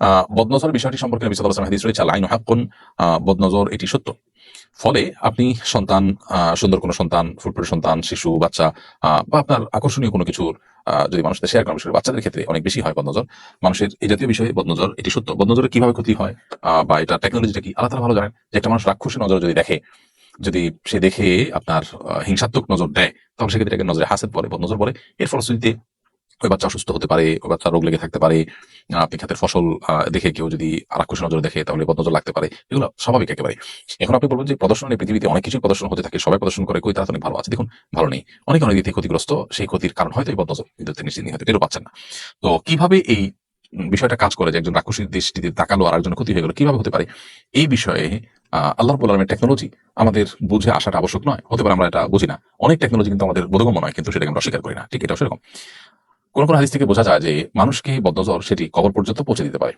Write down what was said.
আহ, বদনজরের বিষয়টি সম্পর্কে নবী ওয়াসাল্লাম হাদিস রয়েছে আল আইনু হাক্কুন বদনজর এটি সত্য। ফলে আপনি সন্তান সুন্দর কোনো সন্তান ফুটফুটে সন্তান শিশু বাচ্চা বা আপনার আকর্ষণীয় কোনো কিছুর যদি মানুষের শেয়ার করেন বাচ্চাদের ক্ষেত্রে অনেক বেশি হয় বদনজর। মানুষের এই জাতীয় বিষয়ে বদনজর এটি সত্য। বদনজরের কীভাবে ক্ষতি হয় বা এটা টেকনোলজিটা কি তালা ভালো জানেন যে একটা মানুষ রাক্ষসী নজর যদি দেখে যদি সে দেখে আপনার হিংসাত্মক নজর দেয় তখন সেক্ষেত্রে নজরে হাসেদ পড়ে বদনজর পড়ে এর ফলশ্রুতিতে ওই বাচ্চা অসুস্থ হতে পারে ওই বাচ্চা রোগ লেগে থাকতে পারে আপনি খাতের ফসল দেখে কেউ যদি আরাক্ষস নজর দেখে তাহলে বদনজর লাগতে পারে। এগুলো স্বাভাবিক একেবারে। এখন আপনি বলবেন যে প্রদর্শন এই পৃথিবীতে অনেক কিছু প্রদর্শন হতে থাকে সবাই প্রদর্শন করে কই তারা ভালো আছে। দেখুন ভালো নেই। অনেক অনেক দিক ক্ষতিগ্রস্ত সেই ক্ষতির কারণ হয়তো এই বদনজর কিন্তু তিনি নিশ্চিত হয়তো টেরও পাচ্ছেন না। তো কীভাবে এই বিষয়টা কাজ করে যে একজন রাক্ষসীর দৃষ্টিতে তাকালো আর একজন ক্ষতি হয়ে গেল কীভাবে হতে পারে? এই বিষয়ে আহ, আল্লাহ বলামের টেকনোলজি আমাদের বুঝে আসাটা আবশ্যক নয় হতে পারে আমরা এটা বুঝি না। অনেক টেকনোলজি কিন্তু আমাদের বোধগম্য নয় কিন্তু সেটাকে আমরা অস্বীকার করি না। ঠিক এটাও সেরকম। কোন কোন হাদিস থেকে বোঝা যায় যে মানুষকে বদনজর সেটি কবর পর্যন্ত পৌঁছে দিতে পারে।